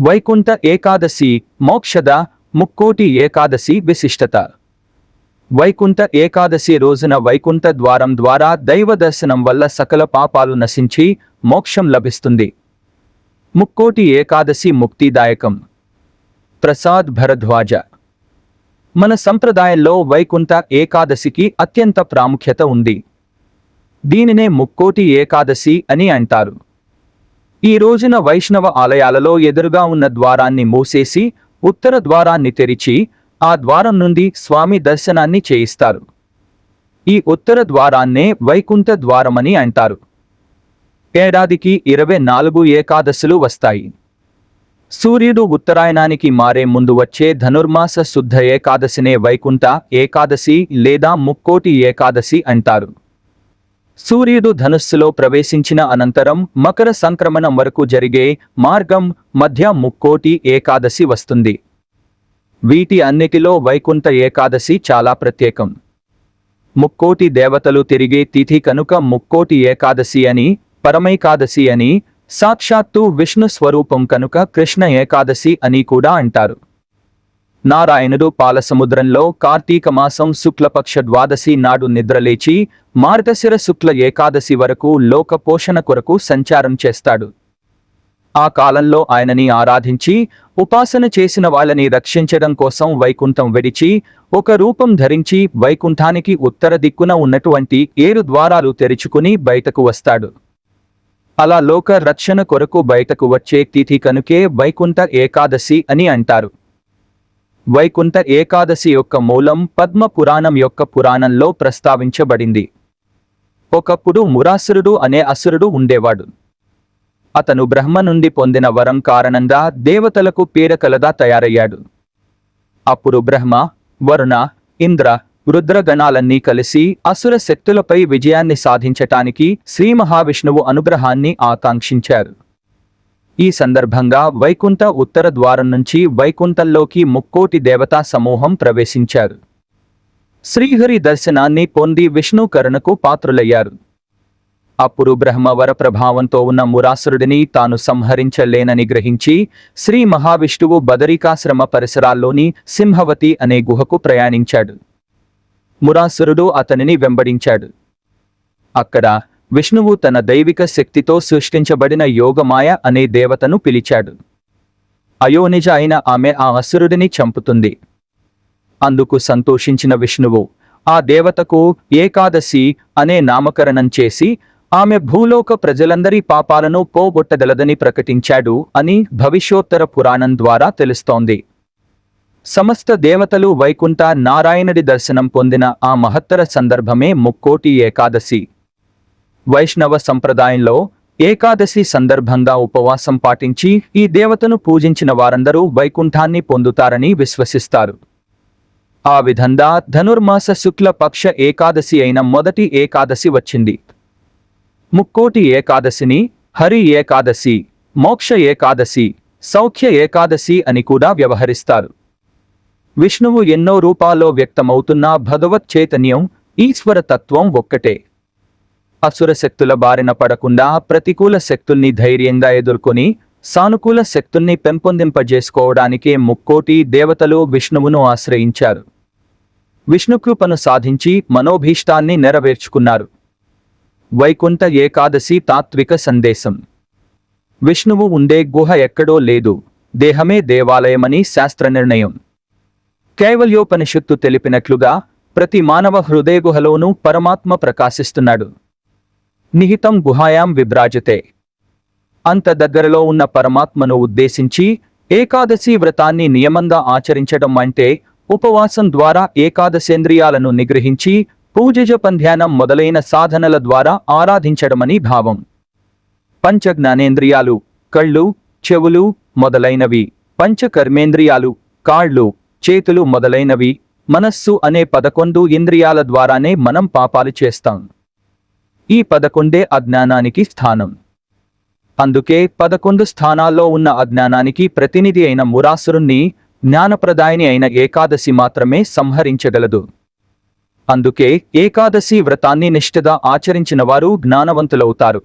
వైకుంఠ ఏకాదశి మోక్షద ముక్కోటి ఏకాదశి విశిష్టత. వైకుంఠ ఏకాదశి రోజున వైకుంఠ ద్వారం ద్వారా దైవ దర్శనం వల్ల సకల పాపాలు నశించి మోక్షం లభిస్తుంది. ముక్కోటి ఏకాదశి ముక్తిదాయకం. ప్రసాద్ భరద్వాజ. మన సంప్రదాయంలో వైకుంఠ ఏకాదశికి అత్యంత ప్రాముఖ్యత ఉంది. దీనినే ముక్కోటి ఏకాదశి అని అంటారు. ఈ రోజున వైష్ణవ ఆలయాలలో ఎదురుగా ఉన్న ద్వారాన్ని మూసేసి ఉత్తర ద్వారాన్ని తెరిచి ఆ ద్వారం నుండి స్వామి దర్శనాన్ని చేయిస్తారు. ఈ ఉత్తర ద్వారాన్నే వైకుంఠ ద్వారమని అంటారు. ఏడాదికి ఇరవై నాలుగు ఏకాదశులు వస్తాయి. సూర్యుడు ఉత్తరాయణానికి మారే ముందు వచ్చే ధనుర్మాస శుద్ధ ఏకాదశినే వైకుంఠ ఏకాదశి లేదా ముక్కోటి ఏకాదశి అంటారు. సూర్యుడు ధనుస్సులో ప్రవేశించిన అనంతరం మకర సంక్రమణం వరకు జరిగే మార్గం మధ్య ముక్కోటి ఏకాదశి వస్తుంది. వీటి అన్నిటిలో వైకుంఠ ఏకాదశి చాలా ప్రత్యేకం. ముక్కోటి దేవతలు తిరిగే తిథి కనుక ముక్కోటి ఏకాదశి అని పరమైకాదశి అని సాక్షాత్తు విష్ణు స్వరూపం కనుక కృష్ణ ఏకాదశి అని కూడా అంటారు. నారాయణుడు పాలసముద్రంలో కార్తీక మాసం శుక్లపక్ష ద్వాదశి నాడు నిద్రలేచి మార్గశిర శుక్ల ఏకాదశి వరకు లోక పోషణ కొరకు సంచారం చేస్తాడు. ఆ కాలంలో ఆయనని ఆరాధించి ఉపాసన చేసిన వాళ్ళని రక్షించడం కోసం వైకుంఠం విడిచి ఒక రూపం ధరించి వైకుంఠానికి ఉత్తర దిక్కున ఉన్నటువంటి ఏడు ద్వారాలు తెరుచుకుని బయటకు వస్తాడు. అలా లోక రక్షణ కొరకు బయటకు వచ్చే తిథి కనుకే వైకుంఠ ఏకాదశి అని అంటారు. వైకుంఠ ఏకాదశి యొక్క మూలం పద్మ పురాణం యొక్క పురాణంలో ప్రస్తావించబడింది. ఒకప్పుడు మురాసురుడు అనే అసురుడు ఉండేవాడు. అతను బ్రహ్మ నుండి పొందిన వరం కారణంగా దేవతలకు పీడకలదా తయారయ్యాడు. అప్పుడు బ్రహ్మ వరుణ ఇంద్ర రుద్రగణాలన్నీ కలిసి అసుర శక్తులపై విజయాన్ని సాధించటానికి శ్రీ మహావిష్ణువు అనుగ్రహాన్ని ఆకాంక్షించారు. ఈ సందర్భంగా వైకుంఠ ఉత్తర ద్వారం నుంచి వైకుంఠంలోకి ముక్కోటి దేవతా సమూహం ప్రవేశించారు. శ్రీహరి దర్శనాన్ని పొంది విష్ణుకరణకు పాత్రులయ్యారు. అప్పుడు బ్రహ్మవర ప్రభావంతో ఉన్న మురాసురుడిని తాను సంహరించలేనని గ్రహించి శ్రీ మహావిష్ణువు బదరికాశ్రమ పరిసరాల్లోని సింహవతి అనే గుహకు ప్రయాణించాడు. మురాసురుడు అతనిని వెంబడించాడు. అక్కడ విష్ణువు తన దైవిక శక్తితో సృష్టించబడిన యోగమాయ అనే దేవతను పిలిచాడు. అయోనిజ అయిన ఆమె ఆ అసురుడిని చంపుతుంది. అందుకు సంతోషించిన విష్ణువు ఆ దేవతకు ఏకాదశి అనే నామకరణం చేసి ఆమె భూలోక ప్రజలందరి పాపాలను పోగొట్టగలదని ప్రకటించాడు అని భవిష్యోత్తర పురాణం ద్వారా తెలుస్తోంది. సమస్త దేవతలు వైకుంఠ నారాయణుడి దర్శనం పొందిన ఆ మహత్తర సందర్భమే ముక్కోటి ఏకాదశి. వైష్ణవ సంప్రదాయంలో ఏకాదశి సందర్భంగా ఉపవాసం పాటించి ఈ దేవతను పూజించిన వారందరూ వైకుంఠాన్ని పొందుతారని విశ్వసిస్తారు. ఆ విధంగా ధనుర్మాస శుక్ల పక్ష ఏకాదశి అయిన మొదటి ఏకాదశి వచ్చింది. ముక్కోటి ఏకాదశిని హరి ఏకాదశి మోక్ష ఏకాదశి సౌఖ్య ఏకాదశి అని కూడా వ్యవహరిస్తారు. విష్ణువు ఎన్నో రూపాల్లో వ్యక్తమవుతున్న భగవత్ చైతన్యం ఈశ్వర తత్వం ఒక్కటే. అసుర శక్తుల బారిన పడకుండా ప్రతికూల శక్తుల్ని ధైర్యంగా ఎదుర్కొని సానుకూల శక్తుల్ని పెంపొందింపజేసుకోవడానికే ముక్కోటి దేవతలు విష్ణువును ఆశ్రయించారు. విష్ణుకృపను సాధించి మనోభీష్టాన్ని నెరవేర్చుకున్నారు. వైకుంఠ ఏకాదశి తాత్విక సందేశం. విష్ణువు ఉండే గుహ ఎక్కడో లేదు దేహమే దేవాలయమని శాస్త్ర నిర్ణయం కైవల్యోపనిషత్తు తెలిపినట్లుగా ప్రతి మానవ హృదయ గుహలోనూ పరమాత్మ ప్రకాశిస్తున్నాడు. నిహితం గుహాయాం విభ్రాజతే. అంత దగ్గరలో ఉన్న పరమాత్మను ఉద్దేశించి ఏకాదశి వ్రతాన్ని నియమంగా ఆచరించడం అంటే ఉపవాసం ద్వారా ఏకాదశేంద్రియాలను నిగ్రహించి పూజజ పంధ్యానం మొదలైన సాధనల ద్వారా ఆరాధించడమని భావం. పంచ జ్ఞానేంద్రియాలు కళ్ళు చెవులు మొదలైనవి. పంచ కర్మేంద్రియాలు కాళ్ళు చేతులు మొదలైనవి. మనస్సు అనే పదకొండు ఇంద్రియాల ద్వారానే మనం పాపాలు చేస్తాం. ఈ పదకొండే అజ్ఞానానికి స్థానం. అందుకే పదకొండు స్థానాల్లో ఉన్న అజ్ఞానానికి ప్రతినిధి అయిన మురాసురుణ్ణి జ్ఞానప్రదాయిని అయిన ఏకాదశి మాత్రమే సంహరించగలదు. అందుకే ఏకాదశి వ్రతాన్ని నిష్ఠగా ఆచరించిన వారు జ్ఞానవంతులవుతారు.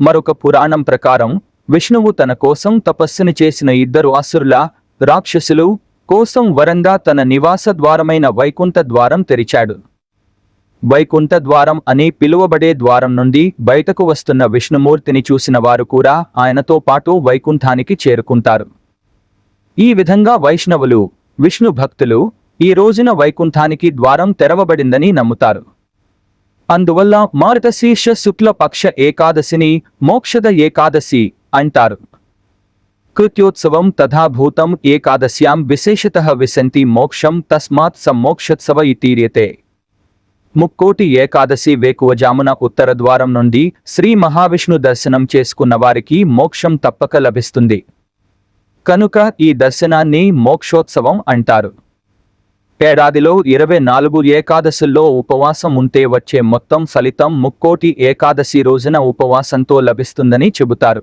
మరొక పురాణం ప్రకారం విష్ణువు తన కోసం తపస్సును చేసిన ఇద్దరు అసురుల రాక్షసులు కోసం వరంగా తన నివాస ద్వారమైన వైకుంఠ ద్వారం తెరిచాడు. వైకుంఠ ద్వారం అని పిలువబడే ద్వారం నుండి బయటకు వస్తున్న విష్ణుమూర్తిని చూసిన వారు కూడా ఆయనతో పాటు వైకుంఠానికి చేరుకుంటారు. ఈ విధంగా వైష్ణవులు విష్ణు భక్తులు ఈ రోజున వైకుంఠానికి ద్వారం తెరవబడిందని నమ్ముతారు. అందువల్ల మారుతశీర్ష శుక్లపక్ష ఏకాదశిని మోక్షద ఏకాదశి అంటారు. కృత్యోత్సవం తథాభూతం ఏకాదశ్యాం విశేషత విశంతి మోక్షం తస్మాత్ సమ్మోక్షోత్సవ ఇతీర్యతే ముక్కోటి ఏకాదశి వేకువజామున ఉత్తర ద్వారం నుండి శ్రీ మహావిష్ణు దర్శనం చేసుకున్న వారికి మోక్షం తప్పక లభిస్తుంది. కనుక ఈ దర్శనాన్ని మోక్షోత్సవం అంటారు. ఏడాదిలో ఇరవై నాలుగు ఏకాదశుల్లో ఉపవాసం ఉంటే వచ్చే మొత్తం ఫలితం ముక్కోటి ఏకాదశి రోజున ఉపవాసంతో లభిస్తుందని చెబుతారు.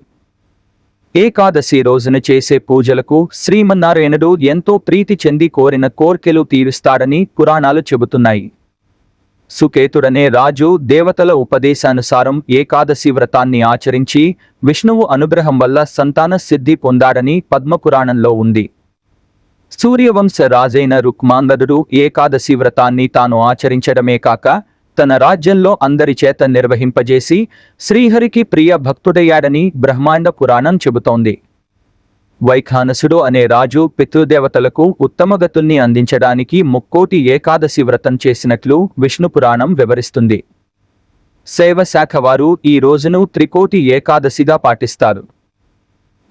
ఏకాదశి రోజున చేసే పూజలకు శ్రీమన్నారాయణుడు ఎంతో ప్రీతి చెంది కోరిన కోర్కెలు తీరుస్తాడని పురాణాలు చెబుతున్నాయి. సుకేతుడనే రాజు దేవతల ఉపదేశానుసారం ఏకాదశి వ్రతాన్ని ఆచరించి విష్ణువు అనుగ్రహం వల్ల సంతాన సిద్ధి పొందాడని పద్మపురాణంలో ఉంది. సూర్యవంశ రాజైన రుక్మాంగదుడు ఏకాదశి వ్రతాన్ని తాను ఆచరించడమే కాక తన రాజ్యంలో అందరి చేత నిర్వహింపజేసి శ్రీహరికి ప్రియ భక్తుడయ్యాడని బ్రహ్మాండ పురాణం చెబుతోంది. వైఖానసుడు అనే రాజు పితృదేవతలకు ఉత్తమగతుల్ని అందించడానికి ముక్కోటి ఏకాదశి వ్రతం చేసినట్లు విష్ణు పురాణం వివరిస్తుంది. శైవ శాఖ వారు ఈ రోజును త్రికోటి ఏకాదశిగా పాటిస్తారు.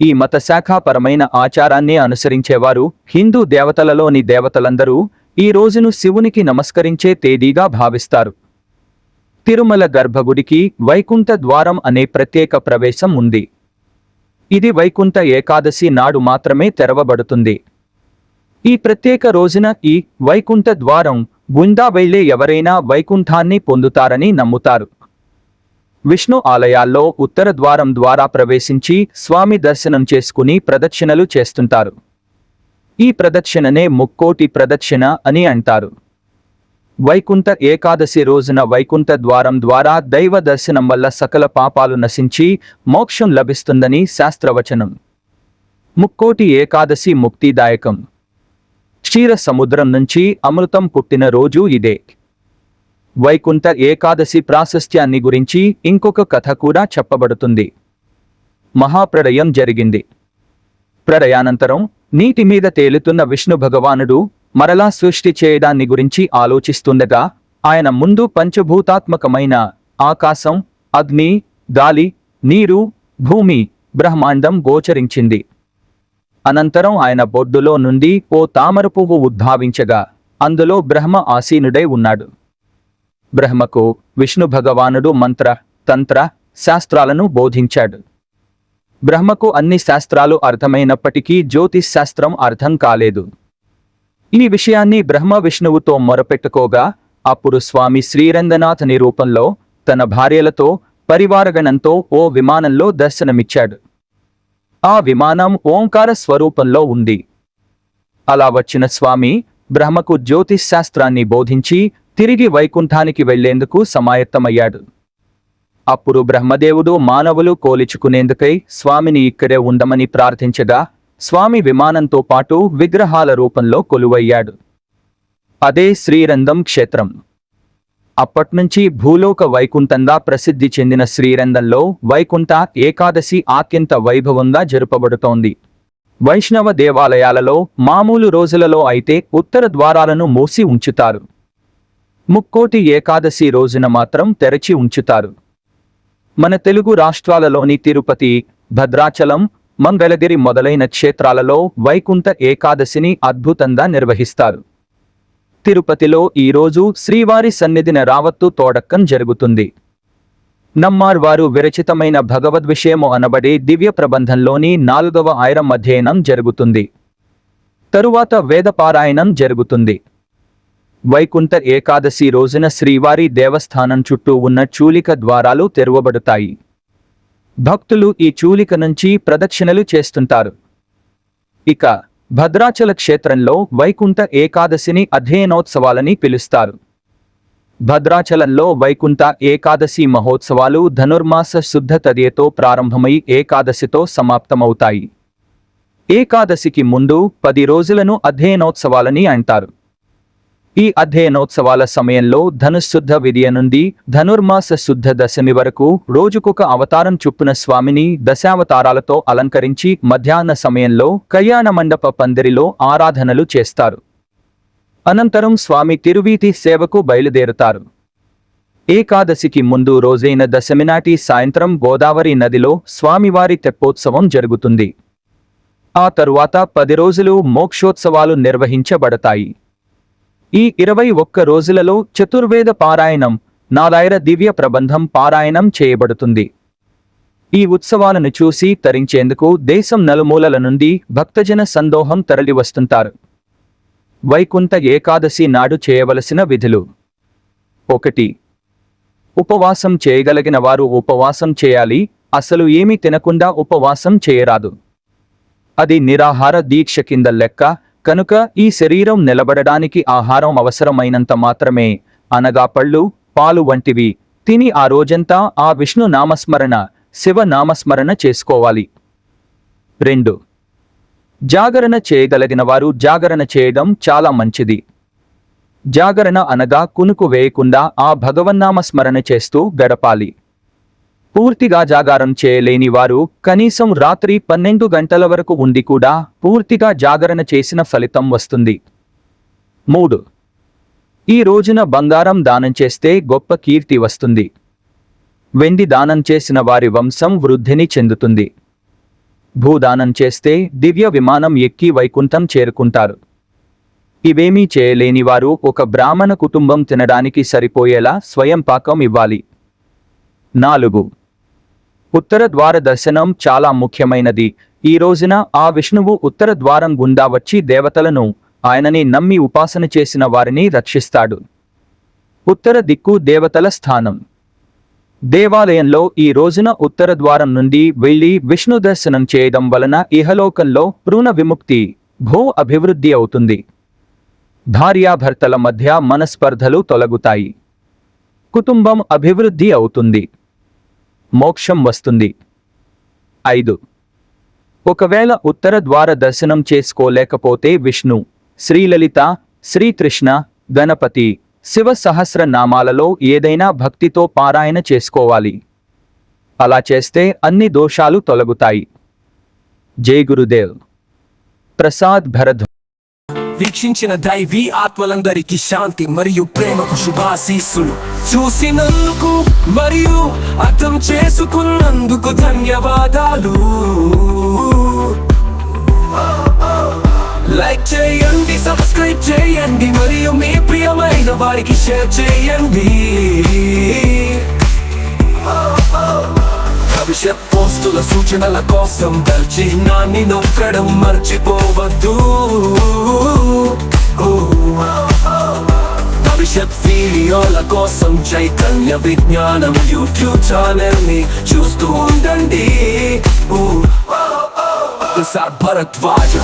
ఈ మతశాఖాపరమైన ఆచారాన్ని అనుసరించేవారు హిందూ దేవతలలోని దేవతలందరూ ఈ రోజును శివునికి నమస్కరించే తేదీగా భావిస్తారు. తిరుమల గర్భగుడికి వైకుంఠ ద్వారం అనే ప్రత్యేక ప్రవేశం ఉంది. ఇది వైకుంఠ ఏకాదశి నాడు మాత్రమే తెరవబడుతుంది. ఈ ప్రత్యేక రోజున ఈ వైకుంఠ ద్వారం గుండా వెళ్ళే ఎవరైనా వైకుంఠాన్ని పొందుతారని నమ్ముతారు. విష్ణు ఆలయాల్లో ఉత్తర ద్వారం ద్వారా ప్రవేశించి స్వామి దర్శనం చేసుకుని ప్రదక్షిణలు చేస్తుంటారు. ఈ ప్రదక్షిణనే ముక్కోటి ప్రదక్షిణ అని అంటారు. వైకుంఠ ఏకాదశి రోజున వైకుంఠ ద్వారం ద్వారా దైవ దర్శనం వల్ల సకల పాపాలు నశించి మోక్షం లభిస్తుందని శాస్త్రవచనం. ముక్కోటి ఏకాదశి ముక్తిదాయకం. క్షీర సముద్రం నుంచి అమృతం పుట్టిన రోజు ఇదే. వైకుంఠ ఏకాదశి ప్రాశస్త్యాన్ని గురించి ఇంకొక కథ కూడా చెప్పబడుతుంది. మహాప్రళయం జరిగింది. ప్రళయానంతరం నీటి మీద తేలుతున్న విష్ణు భగవానుడు మరలా సృష్టి చేయడాన్ని గురించి ఆలోచిస్తుండగా ఆయన ముందు పంచభూతాత్మకమైన ఆకాశం అగ్ని గాలి నీరు భూమి బ్రహ్మాండం గోచరించింది. అనంతరం ఆయన బొడ్డులో నుండి ఓ తామర పువ్వు ఉద్భావించగా అందులో బ్రహ్మ ఆసీనుడై ఉన్నాడు. బ్రహ్మకు విష్ణు భగవానుడు మంత్ర తంత్ర శాస్త్రాలను బోధించాడు. బ్రహ్మకు అన్ని శాస్త్రాలు అర్థమైనప్పటికీ జ్యోతిష్ శాస్త్రం అర్థం కాలేదు. ఈ విషయాన్ని బ్రహ్మ విష్ణువుతో మొరపెట్టుకోగా అప్పుడు స్వామి శ్రీరంగనాథ్ రూపంలో తన భార్యలతో పరివారగణంతో ఓ విమానంలో దర్శనమిచ్చాడు. ఆ విమానం ఓంకార స్వరూపంలో ఉంది. అలా వచ్చిన స్వామి బ్రహ్మకు జ్యోతిష్ శాస్త్రాన్ని బోధించి తిరిగి వైకుంఠానికి వెళ్ళేందుకు సమాయత్తమయ్యాడు. అప్పుడు బ్రహ్మదేవుడు మానవులు కోలిచుకునేందుకై స్వామిని ఇక్కడే ఉండమని ప్రార్థించగా స్వామి విమానంతో పాటు విగ్రహాల రూపంలో కొలువయ్యాడు. అదే శ్రీరంధం క్షేత్రం. అప్పట్నుంచి భూలోక వైకుంఠంగా ప్రసిద్ధి చెందిన శ్రీరంధంలో వైకుంఠ ఏకాదశి అత్యంత వైభవంగా జరుపబడుతోంది. వైష్ణవ దేవాలయాలలో మామూలు రోజులలో అయితే ఉత్తర ద్వారాలను మూసి ఉంచుతారు. ముక్కోటి ఏకాదశి రోజున మాత్రం తెరచి ఉంచుతారు. మన తెలుగు రాష్ట్రాలలోని తిరుపతి భద్రాచలం మంగళగిరి మొదలైన క్షేత్రాలలో వైకుంఠ ఏకాదశిని అద్భుతంగా నిర్వహిస్తారు. తిరుపతిలో ఈరోజు శ్రీవారి సన్నిధిన రావత్తు తోడక్కం జరుగుతుంది. నమ్మార్ వారు విరచితమైన భగవద్విషయము అనబడే దివ్య ప్రబంధంలోని నాలుగవ ఆయిరం అధ్యయనం జరుగుతుంది. తరువాత వేదపారాయణం జరుగుతుంది. వైకుంఠ ఏకాదశి రోజున శ్రీవారి దేవస్థానం చుట్టూ ఉన్న చూలిక ద్వారాలు తెరవబడతాయి. భక్తులు ఈ చూలిక నుంచి ప్రదక్షిణలు చేస్తుంటారు. ఇక భద్రాచల క్షేత్రంలో వైకుంఠ ఏకాదశిని అధ్యయనోత్సవాలని పిలుస్తారు. భద్రాచలంలో వైకుంఠ ఏకాదశి మహోత్సవాలు ధనుర్మాస శుద్ధ తదియతో ప్రారంభమై ఏకాదశితో సమాప్తమవుతాయి. ఏకాదశికి ముందు పది రోజులను అధ్యయనోత్సవాలని అంటారు. ఈ అధ్యయనోత్సవాల సమయంలో ధనుశుద్ధ విధియ నుండి ధనుర్మాస శుద్ధ దశమి వరకు రోజుకొక అవతారం చొప్పున స్వామిని దశావతారాలతో అలంకరించి మధ్యాహ్న సమయంలో కళ్యాణ మండప పందిరిలో ఆరాధనలు చేస్తారు. అనంతరం స్వామి తిరువీతి సేవకు బయలుదేరుతారు. ఏకాదశికి ముందు రోజైన దశమి నాటి సాయంత్రం గోదావరి నదిలో స్వామివారి తెప్పోత్సవం జరుగుతుంది. ఆ తరువాత పది రోజులు మోక్షోత్సవాలు నిర్వహించబడతాయి. ఈ ఇరవై ఒక్క రోజులలో చతుర్వేద పారాయణం నాలాయర దివ్య ప్రబంధం పారాయణం చేయబడుతుంది. ఈ ఉత్సవాలను చూసి తరించేందుకు దేశం నలుమూలల నుండి భక్తజన సందోహం తరలివస్తుంటారు. వైకుంఠ ఏకాదశి నాడు చేయవలసిన విధులు. ఒకటి ఉపవాసం చేయగలిగిన వారు ఉపవాసం చేయాలి అసలు ఏమీ తినకుండా ఉపవాసం చేయరాదు. అది నిరాహార దీక్ష కింద లెక్క కనుక ఈ శరీరం నిలబడడానికి ఆహారం అవసరమైనంత మాత్రమే అనగా పళ్ళు పాలు వంటివి తిని ఆ రోజంతా ఆ విష్ణు నామస్మరణ శివ నామస్మరణ చేసుకోవాలి. రెండు. జాగరణ చేయగలిగిన వారు జాగరణ చేయడం చాలా మంచిది. జాగరణ అనగా కునుకు వేయకుండా ఆ భగవన్నామ స్మరణ చేస్తూ గడపాలి. పూర్తిగా జాగారం చేయలేని వారు కనీసం రాత్రి పన్నెండు గంటల వరకు ఉండి కూడా పూర్తిగా జాగరణ చేసిన ఫలితం వస్తుంది. మూడు. ఈ రోజున బంగారం దానం చేస్తే గొప్ప కీర్తి వస్తుంది. వెండి దానం చేసిన వారి వంశం వృద్ధిని చెందుతుంది. భూదానం చేస్తే దివ్య విమానం ఎక్కి వైకుంఠం చేరుకుంటారు. ఇవేమీ చేయలేని వారు ఒక బ్రాహ్మణ కుటుంబం తినడానికి సరిపోయేలా స్వయం పాకం ఇవ్వాలి. నాలుగు. ఉత్తర ద్వార దర్శనం చాలా ముఖ్యమైనది. ఈ రోజున ఆ విష్ణువు ఉత్తర ద్వారం గుండా వచ్చి దేవతలను ఆయనని నమ్మి ఉపాసన చేసిన వారిని రక్షిస్తాడు. ఉత్తర దిక్కు దేవతల స్థానం. దేవాలయంలో ఈ రోజున ఉత్తర ద్వారం నుండి వెళ్ళి విష్ణు దర్శనం చేయడం వలన ఇహలోకంలో రుణ విముక్తి భూ అభివృద్ధి అవుతుంది. భార్యాభర్తల మధ్య మనస్పర్ధలు తొలగుతాయి. కుటుంబం అభివృద్ధి అవుతుంది. మోక్షం వస్తుంది. ఐదు. ఒకవేళ ఉత్తర ద్వార దర్శనం చేసుకోలేకపోతే విష్ణు శ్రీలలిత శ్రీకృష్ణ గణపతి శివ సహస్ర నామాలలో ఏదైనా భక్తితో పారాయణ చేసుకోవాలి. అలా చేస్తే అన్ని దోషాలు తొలగుతాయి. జై గురుదేవ్. ప్రసాద్ భరధ్వ వీక్షించిన దైవీ ఆత్మలందరికీ శాంతి మరియు ప్రేమకు శుభాశీస్సులు. చూసినందుకు మరియు అర్థం చేసుకున్నందుకు ధన్యవాదాలు. లైక్ చేయండి సబ్స్క్రైబ్ చేయండి మరియు మీ ప్రియమైన వారికి షేర్ చేయండి. భవిష్యత్ పోస్టుల సూచనల కోసం బెల్ చిహ్నాన్ని నొక్కడం మర్చిపోవద్దు. భవిష్యత్ వీడియోల కోసం చైతన్య విజ్ఞానం యూట్యూబ్ ఛానల్ని చూస్తూ ఉండండి. ప్రసాద్ భరద్వాజ.